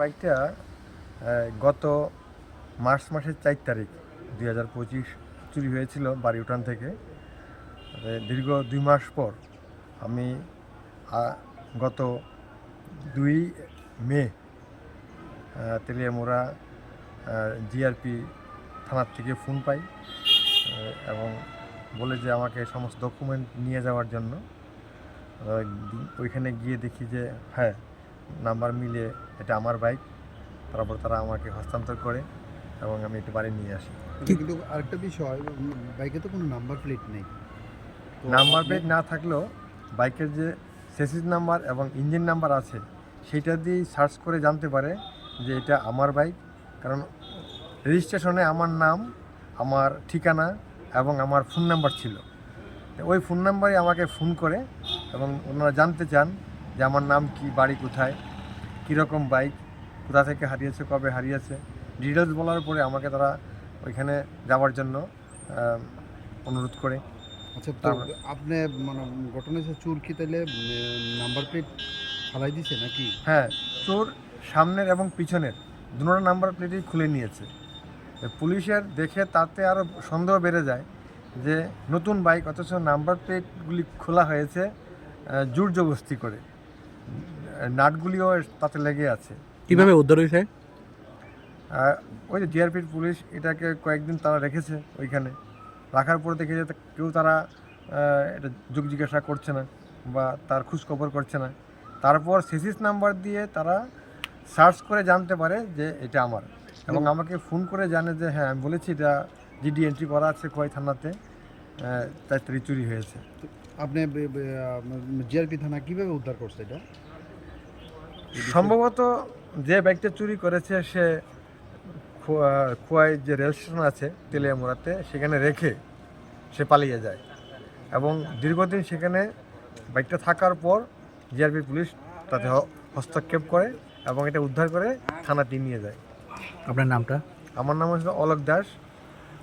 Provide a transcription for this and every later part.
বাইকটা গত মার্চ মাসের চার তারিখ, দুই হাজার পঁচিশ চুরি হয়েছিল বাড়ি উঠান থেকে দীর্ঘ দুই মাস পর আমি গত দুই মে তেলিয়ামোড়া জিআরপি থানার থেকে ফোন পাই এবং বলে যে আমাকে সমস্ত ডকুমেন্ট নিয়ে যাওয়ার জন্য। ওইখানে গিয়ে দেখি যে হ্যাঁ নাম্বার মিলে এটা আমার বাইক। তারপর তারা আমাকে হস্তান্তর করে এবং আমি একটু বাড়ি নিয়ে আসি। কিন্তু আরেকটা বিষয় বাইকে তো কোনো নাম্বার প্লেট নেই। নাম্বার প্লেট না থাকলেও বাইকের যে সেসিস নাম্বার এবং ইঞ্জিন নাম্বার আছে সেইটা দিয়েই সার্চ করে জানতে পারে যে এটা আমার বাইক। কারণ রেজিস্ট্রেশনে আমার নাম আমার ঠিকানা এবং আমার ফোন নাম্বার ছিল। ওই ফোন নাম্বারে আমাকে ফোন করে এবং ওনারা জানতে চান যে আমার নাম কি বাড়ি কোথায় কীরকম বাইক কোথা থেকে হারিয়েছে কবে হারিয়েছে ডিটেলস বলার পরে আমাকে তারা ওইখানে যাওয়ার জন্য অনুরোধ করে। আচ্ছা তো আপনি মানে ঘটনা হচ্ছে চুর কি তাহলে নাম্বার প্লেট ফালাই দিছে নাকি? হ্যাঁ চোর সামনের এবং পিছনের দুটো নাম্বার প্লেটই খুলে নিয়েছে। পুলিশের দেখে তাতে আরও সন্দেহ বেড়ে যায় যে নতুন বাইক অথচ নাম্বার প্লেটগুলি খোলা হয়েছে জোর জবস্তি করে। নাটগুলিও তাতে লেগে আছে। কীভাবে উদ্ধার হয়েছে? ওই যে ডিআরপির পুলিশ এটাকে কয়েকদিন তারা রেখেছে ওইখানে। রাখার পরে দেখে যে কেউ তারা এটা যোগ জিজ্ঞাসা করছে না বা তার খোঁজখবর করছে না। তারপর সিসিস নাম্বার দিয়ে তারা সার্চ করে জানতে পারে যে এটা আমার। এবং আমাকে ফোন করে জানে যে হ্যাঁ আমি বলেছি এটা জিডি এন্ট্রি করা আছে কয় থানাতে তাই তারি চুরি হয়েছে। আপনি জিআরপি থানা কীভাবে উদ্ধার করছে এটা? সম্ভবত যে বাইকটা চুরি করেছে সে খোয়া- খোয়াই যে রেল স্টেশন আছে তেলিয়ামুড়াতে সেখানে রেখে সে পালিয়ে যায়। এবং দীর্ঘদিন সেখানে বাইকটা থাকার পর জিআরপি পুলিশ তাতে হস্তক্ষেপ করে এবং এটা উদ্ধার করে থানাটি নিয়ে যায়। আপনার নামটা? আমার নাম হচ্ছে অলোক দাস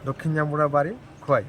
দক্ষিণ জাম্বুড়া বাড়ি খোয়াই।